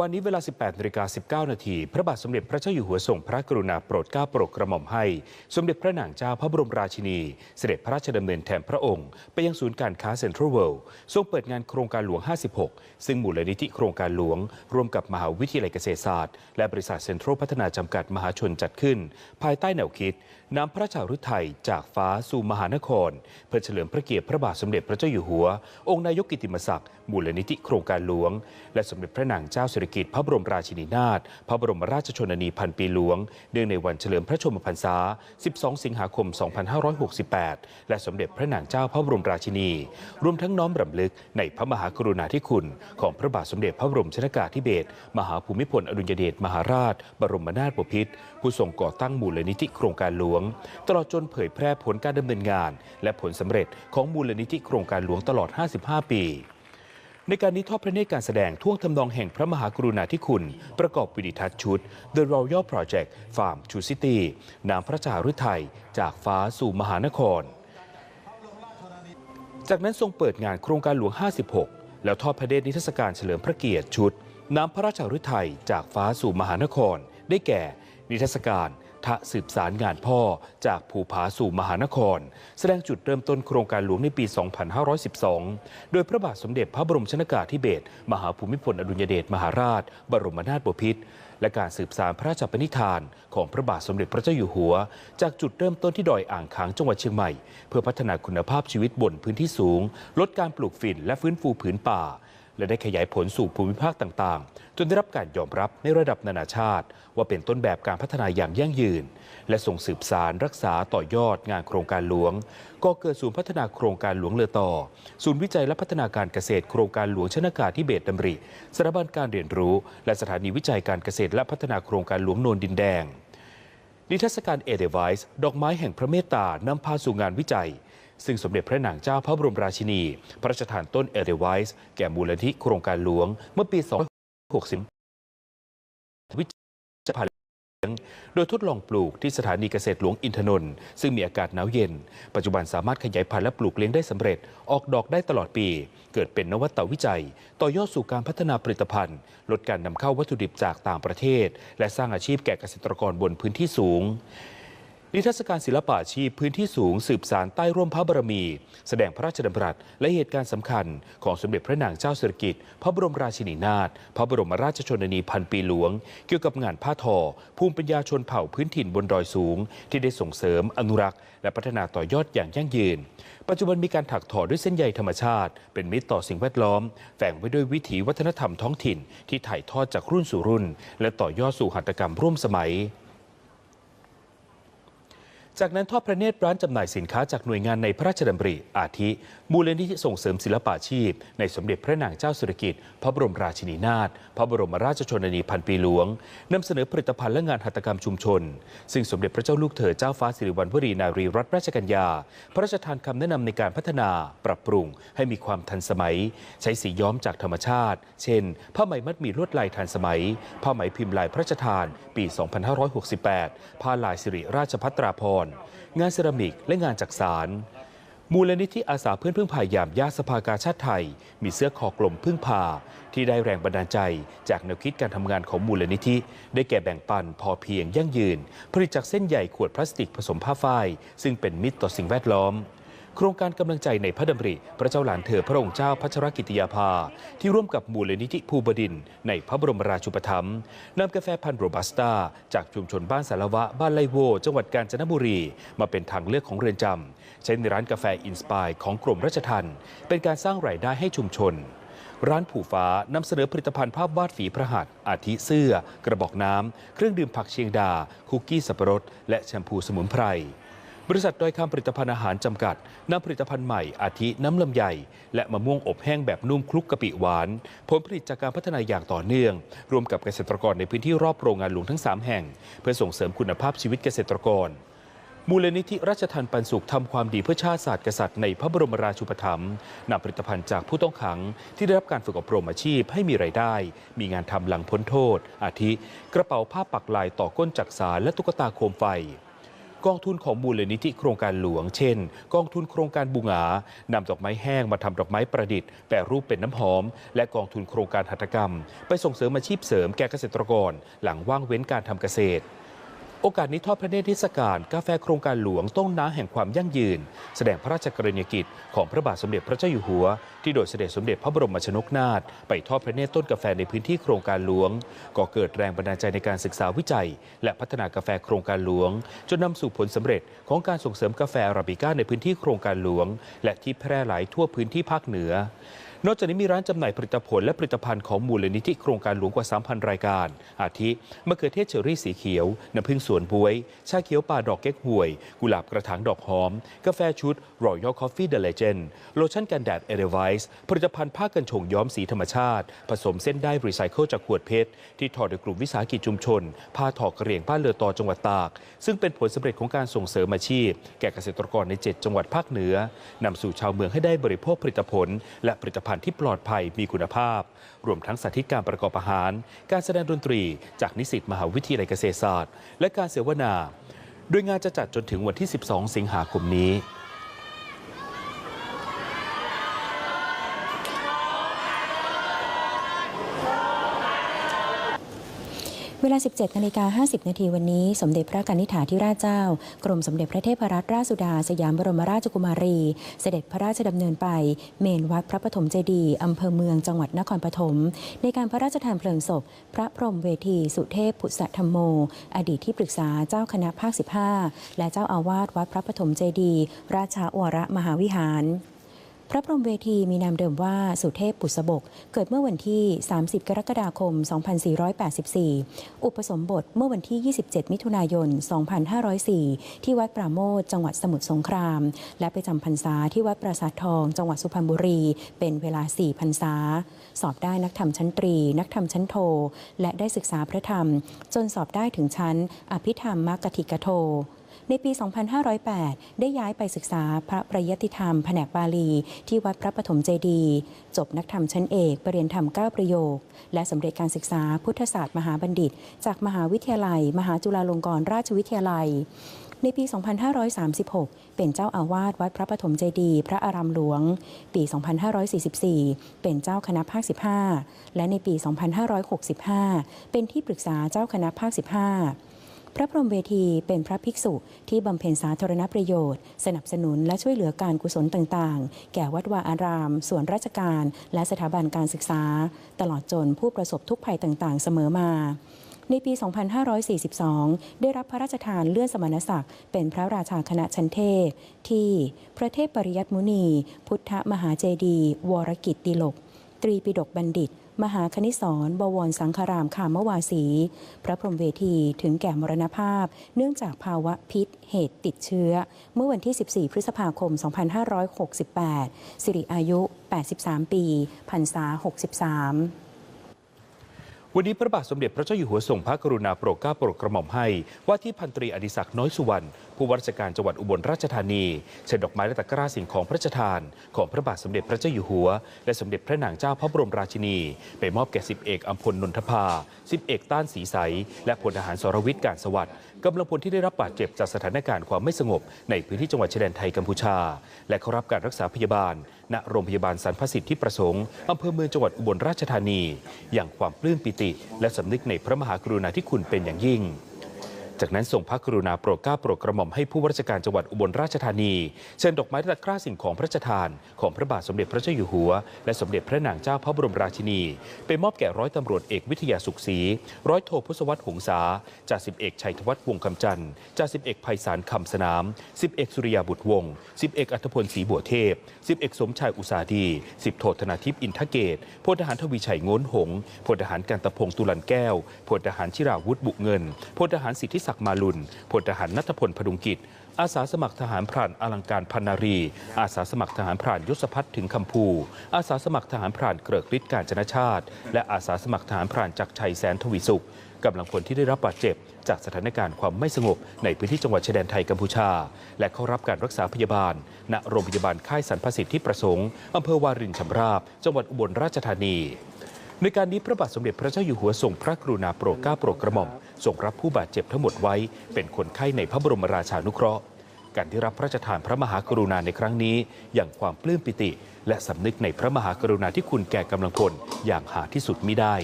วันนี้เวลา 18นาฬิกา19 นาที พระบาทสมเด็จพระเจ้าอยู่หัวทรงพระกรุณาโปรดเกล้าโปรดกระหม่อมให้ สมเด็จพระนางเจ้าพระบรมราชินี เสด็จพระราชดำเนินแทนพระองค์ ไปยังศูนย์การค้าเซ็นทรัลเวิลด์ทรงเปิดงานโครงการหลวง 56 ซึ่งมูลนิธิโครงการหลวง ร่วมกับมหาวิทยาลัยเกษตรศาสตร์ และบริษัทเซ็นทรัลพัฒนาจำกัดมหาชนจัดขึ้น ภายใต้แนวคิดนำพระราชาฤทัยจากฟ้าสู่มหานคร เพื่อเฉลิมพระเกียรติพระบาทสมเด็จพระเจ้าอยู่หัว องค์นายกกิติมศักดิ์มูลนิธิโครงการหลวง และสมเด็จพระนางเจ้าสิริกิติ์พระบรมราชินีนาถพระบรมราชชนนีพันปีหลวง เนื่องในวันเฉลิมพระชนมพรรษา 12 สิงหาคม 2568 และสมเด็จพระนางเจ้าพระบรมราชินี รวมทั้งน้อมรำลึกในพระมหากรุณาธิคุณ ของพระบาทสมเด็จพระบรมชนากาธิเบศรมหาภูมิพลอดุลยเดชมหาราช บรมนาถบพิตรผู้ทรงก่อตั้งมูลนิธิโครงการหลวง ตลอดจนเผยแพร่ผลการดำเนินงาน และผลสำเร็จของมูลนิธิโครงการหลวงตลอด 55 ปี ในการนี้ทอดพระเนตรการแสดงท่วงทำนองแห่งพระมหากรุณาธิคุณ ประกอบวิดิทัศน์ชุด The Royal Project Farm to City นามพระจารุไทย จากฟ้าสู่มหานคร จากนั้นทรงเปิดงานโครงการหลวง 56 แล้วทอดพระเนตรนิทรรศการเฉลิมพระเกียรติชุด น้ำพระราชาฤทัยจากฟ้าสู่มหานคร ได้แก่ นิทรรศการ ทะสืบสารงานพ่อจากภูผาสู่มหานคร แสดงจุดเริ่มต้นโครงการหลวงในปี 2512 โดยพระบาทสมเด็จพระบรมชนากาธิเบศรมหาภูมิพลอดุลยเดชมหาราช บรมนาถบพิตรและการสืบสารพระราชปณิธาน ของพระบาทสมเด็จพระเจ้าอยู่หัว จากจุดเริ่มต้นที่ดอยอ่างขางจังหวัดเชียงใหม่ เพื่อพัฒนาคุณภาพชีวิตบนพื้นที่สูง ลดการปลูกฝิ่นและฟื้นฟูผืนป่า และได้ขยายผลสู่ภูมิภาคต่างๆ จนได้รับการยอมรับในระดับนานาชาติ ว่าเป็นต้นแบบการพัฒนาอย่างยั่งยืน และส่งสืบสารรักษาต่อยอดงานโครงการหลวง ก็เกิดศูนย์พัฒนาโครงการหลวงเลอต่อ ศูนย์วิจัยและพัฒนาการเกษตรโครงการหลวงชนากาธิเบศรดำริสถาบันการเรียนรู้ และสถานีวิจัยการเกษตรและพัฒนาโครงการหลวงโนนดินแดงนิทรรศการเอเดไวส์ดอกไม้แห่งพระเมตตานำพาสู่งานวิจัย ซึ่งสมเด็จพระนางเจ้าพระบรมราชินี พระราชทานต้นเอเดไวส์แก่มูลนิธิโครงการหลวงเมื่อปี 2560วิจัยพันธุ์เลี้ยงโดยทดลองปลูกที่สถานีเกษตรหลวงอินทนนท์ซึ่งมีอากาศหนาวเย็น ปัจจุบันสามารถขยายพันธุ์และปลูกเลี้ยงได้สำเร็จ ออกดอกได้ตลอดปี เกิดเป็นนวัตวิจัย ต่อยอดสู่การพัฒนาผลิตภัณฑ์ ลดการนำเข้าวัตถุดิบจากต่างประเทศ และสร้างอาชีพแก่เกษตรกรบนพื้นที่สูง นิทรรศการศิลปะอาชีพพื้นที่สูงสืบสารใต้ร่มพระบารมี แสดงพระราชดำรัส และเหตุการณ์สำคัญ ของสมเด็จพระนางเจ้าสิริกิติ์พระบรมราชินีนาถพระบรมราชชนนีพันปีหลวง เกี่ยวกับงานผ้าทอ ภูมิปัญญาชนเผ่าพื้นถิ่นบนดอยสูง ที่ได้ส่งเสริมอนุรักษ์ และพัฒนาต่อยอดอย่างยั่งยืน ปัจจุบันมีการถักทอด้วยเส้นใยธรรมชาติ เป็นมิตรต่อสิ่งแวดล้อมแฝงไว้ด้วยวิถีวัฒนธรรมท้องถิ่น ที่ถ่ายทอดจากรุ่นสู่รุ่น และต่อยอดสู่หัตถกรรมร่วมสมัย จากนั้นทอดพระเนตรร้านจำหน่ายสินค้าจากหน่วยงานในพระราชดำริ อาทิ มูลนิธิส่งเสริมศิลปาชีพ ในสมเด็จพระนางเจ้าสุรกิติ์พระบรมราชินีนาถ พระบรมราชชนนีพันปีหลวงนำเสนอผลิตภัณฑ์และงานหัตถกรรมชุมชน ซึ่งสมเด็จพระเจ้าลูกเธอเจ้าฟ้าสิริวัณวรีนารีรัตนราชกัญญา พระราชทานคำแนะนำในการพัฒนา ปรับปรุง ให้มีความทันสมัย ใช้สีย้อมจากธรรมชาติ เช่น ผ้าไหมมัดหมี่ลวดลายทันสมัย ผ้าไหมพิมพ์ลายพระราชทาน ปี 2568 ผ้าลายสิริราชพัตราภรณ์งานเซรามิก และงานจักสารมูลนิธิอาสาเพื่อนพึ่งพายามญาสภากาชาติไทย มีเสื้อคอกลมพึ่งพา ที่ได้แรงบันดาลใจ จากแนวคิดการทำงานของมูลนิธิ ได้แก่แบ่งปันพอเพียงยั่งยืน ผลิตจากเส้นใหญ่ขวดพลาสติกผสมผ้าฝ้าย ซึ่งเป็นมิตรต่อสิ่งแวดล้อม โครงการกำลังใจในพระดำริ พระเจ้าหลานเธอพระองค์เจ้าพัชรกิติยาภา ที่ร่วมกับมูลนิธิภูบดิน ในพระบรมราชูปถัมภ์นำกาแฟพันธุ์โรบัสต้า จากชุมชนบ้านสารวะ บ้านไลโว จังหวัดกาญจนบุรี มาเป็นทางเลือกของเรือนจำใช้ในร้านกาแฟอินสปายของกรมราชทัณฑ์เป็นการสร้างรายได้ให้ชุมชนร้านผูฟ้านำเสนอผลิตภัณฑ์ภาพวาดฝีพระหัตถ์อาทิเสื้อ กระบอกน้ำ เครื่องดื่มผักเชียงดา คุกกี้สับปะรด และแชมพูสมุนไพร บริษัทดอยคำผลิตภัณฑ์อาหารจำกัดนำผลิตภัณฑ์ใหม่อาทิน้ำลำไย และมะม่วงอบแห้งแบบนุ่มคลุกกะปิหวาน ผลผลิตจากการพัฒนาอย่างต่อเนื่องร่วมกับเกษตรกรในพื้นที่รอบโรงงานหลวงทั้ง 3 แห่ง เพื่อส่งเสริมคุณภาพชีวิตเกษตรกรมูลนิธิราชทันปันสุขทำความดีเพื่อชาติศาสตร์กษัตริย์ในพระบรมราชูปถัมภ์นำผลิตภัณฑ์จากผู้ต้องขัง ที่ได้รับการฝึกอบรมอาชีพให้มีรายได้ มีงานทำหลังพ้นโทษ อาทิ กระเป๋าผ้าปักลายต่อก้นจักสารและตุ๊กตาโคมไฟ กองทุนของมูลนิธิโครงการหลวง เช่น กองทุนโครงการบุงานำดอกไม้แห้งมาทำดอกไม้ประดิษฐ์แปรรูปเป็นน้ำหอม และกองทุนโครงการหัตถกรรม ไปส่งเสริมอาชีพเสริมแก่เกษตรกร หลังว่างเว้นการทำเกษตร โอกาสนี้ทอดพระเนตรเทศกาลกาแฟโครงการหลวงต้นน้ำแห่งความยั่งยืน แสดงพระราชกรณียกิจของพระบาทสมเด็จพระเจ้าอยู่หัว ที่โดยเสด็จสมเด็จพระบรมชนกนาถไปทอดพระเนตรต้นกาแฟในพื้นที่โครงการหลวงก็เกิดแรงบันดาลใจในการศึกษาวิจัย และพัฒนากาแฟโครงการหลวง จนนำสู่ผลสำเร็จของการส่งเสริมกาแฟอาราบิก้าในพื้นที่โครงการหลวง และที่แพร่หลายทั่วพื้นที่ภาคเหนือ นอกจากนี้มีร้านจำหน่ายผลิตผลและผลิตภัณฑ์ของมูลนิธิโครงการหลวงกว่า 3,000 รายการ อาทิมะเขือเทศเชอรี่สีเขียว น้ำผึ้งสวนบวย ชาเขียวป่าดอกเก๊กฮวย กุหลาบกระถางดอกหอม กาแฟชุด Royal Coffee The Legend โลชั่นกันแดดเอเดไวส์ผลิตภัณฑ์ผ้ากันชงย้อมสีธรรมชาติ ผสมเส้นได้รีไซเคิลจากขวดเพชร ที่ทอดโดยกลุ่มวิสาหกิจชุมชน ผ้าทอกกระเหรี่ยงบ้านเรือตอจังหวัดตาก ซึ่งเป็นผลสำเร็จของการส่งเสริมอาชีพ แก่เกษตรกรใน 7 จังหวัดภาคเหนือนำสู่ชาวเมืองให้ได้บริโภคผลิตผล และผลิตภัณฑ์ที่ปลอดภัยมีคุณภาพ รวมทั้งสาธิตการประกอบอาหาร การแสดงดนตรี จากนิสิตมหาวิทยาลัยเกษตรศาสตร์ และการเสวนา โดยงานจะจัดจนถึงวันที่ 12 สิงหาคมนี้ เวลา 17นาฬิกา50 นาทีวันนี้ สมเด็จพระกนิษฐาธิราชเจ้า กรมสมเด็จพระเทพรัตนราชสุดา สยามบรมราชกุมารี เสด็จพระราชดำเนินไป เมนวัดพระปฐมเจดีย์อำเภอเมืองจังหวัดนครปฐม ในการพระราชทานเพลิงศพ พระพรหมเวที สุเทพพุทธธรรมโม อดีตที่ปรึกษาเจ้าคณะภาค 15 และเจ้าอาวาสวัดพระปฐมเจดีย์ราชาวรมหาวิหาร พระพรหมเวทีมีนามเดิมว่าสุเทพปุษบก เกิดเมื่อวันที่ 30 กรกฎาคม 2484 อุปสมบทเมื่อวันที่ 27 มิถุนายน 2504 ที่วัดปราโมทจังหวัดสมุทรสงคราม และไปจำพรรษาที่วัดปราสาททอง จังหวัดสุพรรณบุรี เป็นเวลา 4 พรรษา สอบได้นักธรรมชั้นตรี นักธรรมชั้นโท และได้ศึกษาพระธรรม จนสอบได้ถึงชั้น อภิธรรมมกติกโท ในปี 2508 ได้ย้ายไปศึกษาพระประยติธรรมแผนกบาลี ที่วัดพระปฐมเจดี จบนักธรรมชั้นเอกปรริญญาธรรม 9 ประโยค และสำเร็จการศึกษาพุทธศาสตร์มหาบัณฑิต จากมหาวิทยาลัย มหาจุฬาลงกรณราชวิทยาลัยในปี 2536 เป็นเจ้าอาวาสวัดพระปฐมเจดีย์พระอารามหลวง ปี 2544 เป็นเจ้าคณะภาค 15 และในปี 2565 เป็นที่ปรึกษาเจ้าคณะภาค 15 พระพรหมเวทีเป็นพระภิกษุที่บำเพ็ญสาธารณประโยชน์ สนับสนุนและช่วยเหลือการกุศลต่างๆ แก่วัดวาอาราม ส่วนราชการ และสถาบันการศึกษา ตลอดจนผู้ประสบทุกภัยต่างๆ เสมอมาในปี 2542 ได้รับพระราชทานเลื่อนสมณศักดิ์ เป็นพระราชาคณะชั้นเทพ ที่พระเทพปริยัตมุนี พุทธมหาเจดี วรกิตติลก ตรีปิฎกบัณฑิต มหาคณิสรบวรสังคารามคามวาสี พระพรหมเวทีถึงแก่มรณภาพ เนื่องจากภาวะพิษเหตุติดเชื้อ เมื่อวันที่ 14 พฤษภาคม 2568 สิริอายุ 83 ปีพรรษา 63 วันนี้พระบาทสมเด็จพระเจ้าอยู่หัวทรงพระกรุณาโปรดเกล้าโปรดกระหม่อมให้ ว่าที่พันตรีอดิศักดิ์น้อยสุวรรณผู้ว่าราชการจังหวัดอุบลราชธานีเชิญดอกไม้และตะกร้าสิ่งของพระราชทาน ของพระบาทสมเด็จพระเจ้าอยู่หัว และสมเด็จพระนางเจ้าพระบรมราชินี ไปมอบแก่สิบเอกอัมพลนนทภาสิบเอกต้านสีใส และพลทหารสรวิทย์การสวัสดิ์กำลังพลที่ได้รับบาดเจ็บจากสถานการณ์ความไม่สงบ ในพื้นที่จังหวัดชายแดนไทยกัมพูชา และเข้ารับการรักษาพยาบาลณโรงพยาบาลสรรพสิทธิประสงค์อำเภอเมืองจังหวัดอุบลราชธานี อย่างความปลื้มปิติ และสำนึกในพระมหากรุณาธิคุณเป็นอย่างยิ่ง จากนั้นส่งพระกรุณาโปรดเกล้าโปรดกระหม่อมให้ผู้ว่าราชการจังหวัดอุบลราชธานีเชิญดอกไม้ตะกร้าสิ่งของพระราชทานของพระบาทสมเด็จพระเจ้าอยู่หัว และสมเด็จพระนางเจ้าพระบรมราชินี ไปมอบแก่ร้อยตำรวจเอกวิทยาสุขศรีร้อยโทพุทธวัฒน์หงษาจ่าสิบเอกชัยธวัฒน์วงคำจันทร์จ่าสิบเอกไพศาลคำสนามสิบเอกสุริยาบุตรวงศ์สิบเอกอัธพลศรีบัวเทพสิบเอกสมชายอุสาดีสิบโทธนาทิพย์อินทเกตพลทหารทวีชัยง้นหงพลทหารกันตะพงศ์ตุลันแก้วพลทหารชิราวุฒิบุเงินพลทหารสิทธิศักดิ์มาลุนพลทหารนัทพลพดุงกิจ อาสาสมัครทหารพรานอลังการพันนารี อาสาสมัครทหารพรานยศพัฒน์ถึงคำภู อาสาสมัครทหารพรานเกริกฤทธิ์การจนชาติ และอาสาสมัครทหารพรานจักรชัยแสนทวีสุขกำลังพลที่ได้รับบาดเจ็บ จากสถานการณ์ความไม่สงบในพื้นที่จังหวัดชายแดนไทยกัมพูชา และเข้ารับการรักษาพยาบาล ณโรงพยาบาลค่ายสรรพสิทธิประสงค์อำเภอวารินชำราบ จังหวัดอุบลราชธานี ในการนี้พระบาทสมเด็จพระเจ้าอยู่หัวทรงพระกรุณาโปรดเกล้าโปรดกระหม่อม ส่งรับผู้บาดเจ็บทั้งหมดไว้ เป็นคนไข้ในพระบรมราชานุเคราะห์ การที่รับพระราชทานพระมหากรุณาในครั้งนี้ อย่างความปลื้มปิติ และสำนึกในพระมหากรุณาธิคุณแก่กำลังพลอย่างหาที่สุดมิได้